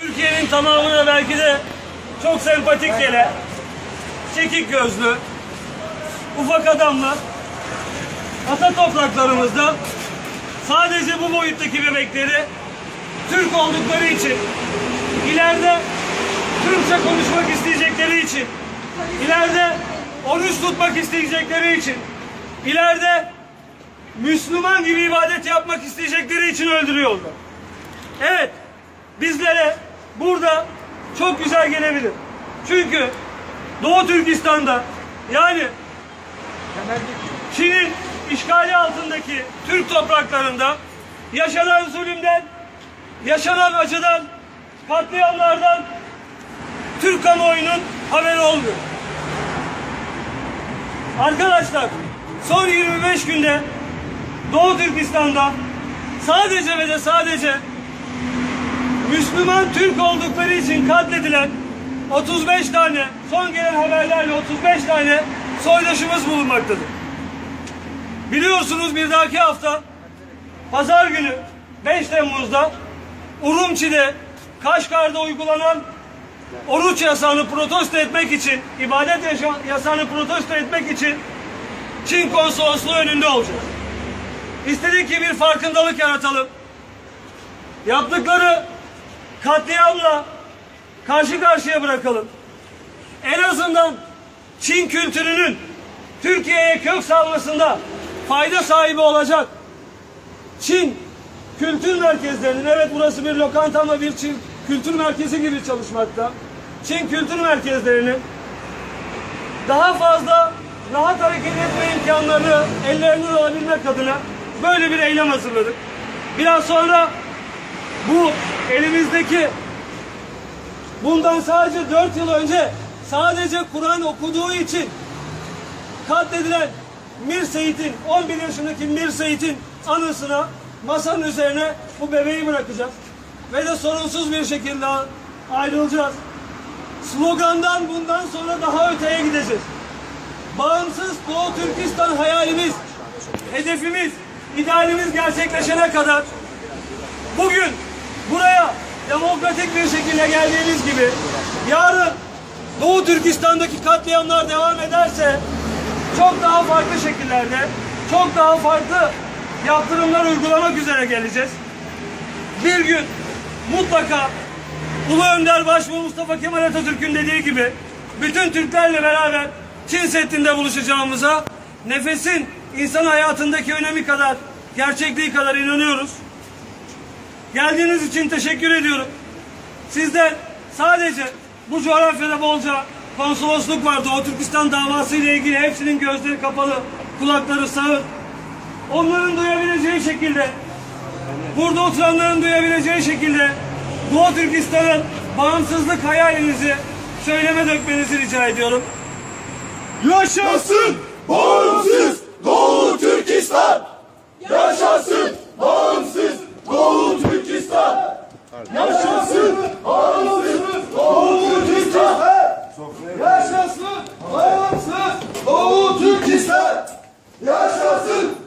Türkiye'nin tamamına belki de çok sempatik gelen, çekik gözlü, ufak adamlar ata topraklarımızda sadece bu boyuttaki bebekleri Türk oldukları için ileride Türkçe konuşmak isteyecekleri için ileride oruç tutmak isteyecekleri için ileride Müslüman gibi ibadet yapmak isteyecekleri için öldürüyorlar. Evet, bizlere burada çok güzel gelebilir. Çünkü Doğu Türkistan'da yani Çin'in işgali altındaki Türk topraklarında yaşanan zulümden, yaşanan acıdan, katliamlardan Türk kamuoyunun haberi olmuyor. Arkadaşlar son 25 günde Doğu Türkistan'da sadece ve de sadece Müslüman Türk oldukları için katledilen 35 tane son gelen haberlerle 35 tane soydaşımız bulunmaktadır. Biliyorsunuz bir dahaki hafta pazar günü 5 Temmuz'da Urumçi'de Kaşgar'da uygulanan oruç yasağını protesto etmek için, ibadet yasağını protesto etmek için Çin konsolosluğu önünde olacağız. İstedik ki bir farkındalık yaratalım. Yaptıkları katliamla karşı karşıya bırakalım. En azından Çin kültürünün Türkiye'ye kök salmasında fayda sahibi olacak. Çin kültür merkezlerinin, evet burası bir lokanta ama bir Çin kültür merkezi gibi çalışmakta. Çin kültür merkezlerinin daha fazla rahat hareket etme imkanlarını ellerinden alabilmek adına böyle bir eylem hazırladık. Biraz sonra bu elimizdeki bundan sadece 4 yıl önce sadece Kur'an okuduğu için katledilen Mir Seyit'in 11 yaşındaki Mir Seyit'in anısına masanın üzerine bu bebeği bırakacağız. Ve de sorunsuz bir şekilde ayrılacağız. Slogandan bundan sonra daha öteye gideceğiz. Bağımsız Doğu Türkistan hayalimiz, hedefimiz, idealimiz gerçekleşene kadar bugün buraya demokratik bir şekilde geldiğimiz gibi yarın Doğu Türkistan'daki katliamlar devam ederse çok daha farklı şekillerde, çok daha farklı yaptırımlar uygulamak üzere geleceğiz. Bir gün mutlaka Ulu Önder Başbuğ Mustafa Kemal Atatürk'ün dediği gibi bütün Türklerle beraber Çin Seddi'nde buluşacağımıza nefesin insan hayatındaki önemi kadar, gerçekliği kadar inanıyoruz. Geldiğiniz için teşekkür ediyorum. Sizden sadece bu coğrafyada bolca konsolosluk var. Doğu Türkistan davası ile ilgili hepsinin gözleri kapalı, kulakları sağır. Onların duyabileceği şekilde, burada oturanların duyabileceği şekilde Doğu Türkistan'ın bağımsızlık hayalinizi söyleme dökmenizi rica ediyorum. Yaşasın Bağır うす。